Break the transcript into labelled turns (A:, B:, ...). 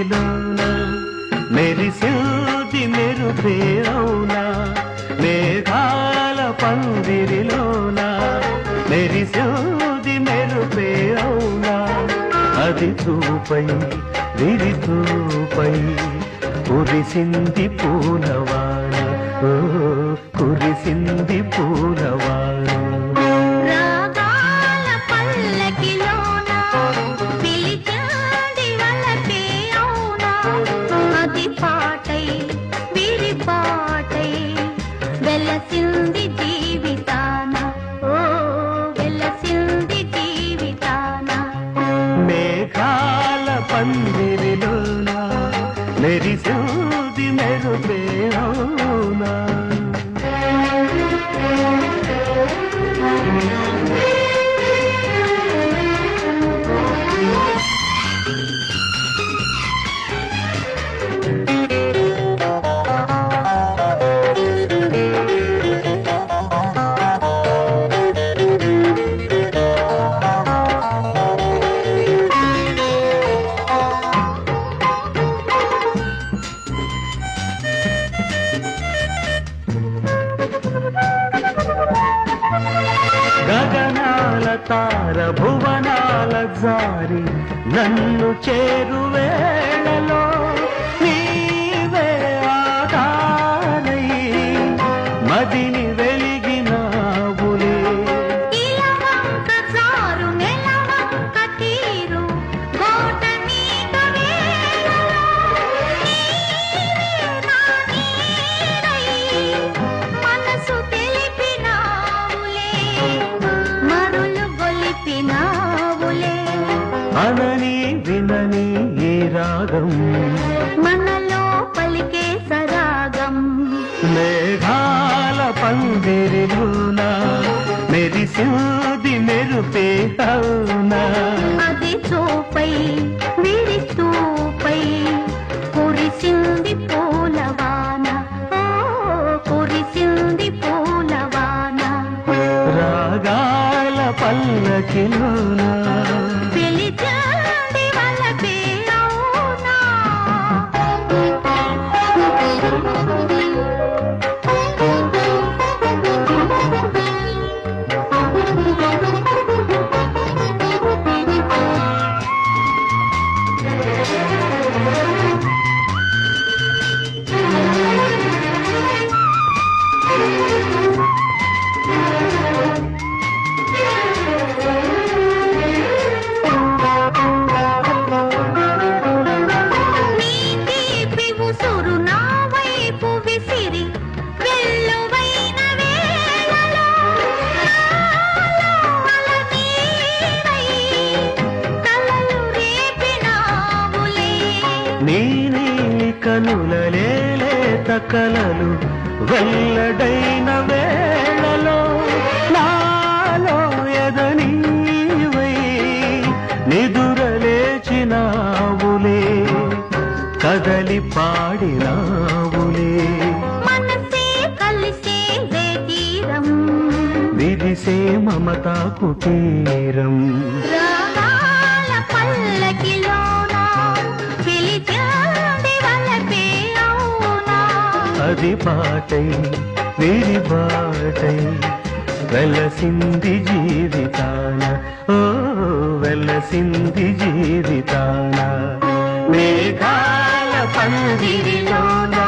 A: మేఘాల పందిరిలోన మెరిసింది మెరుపేరవునా మేఘాల పందిరిలోన మెరిసింది మెరుపేరవునా అది తూపై విరి తూపై కురిసింది పూలవాన ఓ కురిసింది పూలవాన.
B: వెలసింది జీవితాన. ఓ వెలసింది జీవితాన.
A: మేఘాల పందిరిలోన మెరిసింది మెరుపేరవునా? గగనాల తార భువనాల జారి నన్ను చేరువేళలో అనని వినని ఈ రాగం?
B: మనలో పలికే సరాగం.
A: మేఘాల పందిరిలోన మెరిసింది మెరుపే అవునా?
B: అది చూపై
A: పల్లకిలోన?
B: నీలి
A: కనులలేలే తకలలు. వెల్లడైన వేళలో నాలో ఎదనీవై. నిదురలేచినావులే కదలి పాడినావులే.
B: మనసే కలిసే వే తీరం.
A: అది పాటై విరి బాటై వెలసింది జీవితాన. ఓ వెలసింది జీవితాన. మేఘాల పందిరిలోన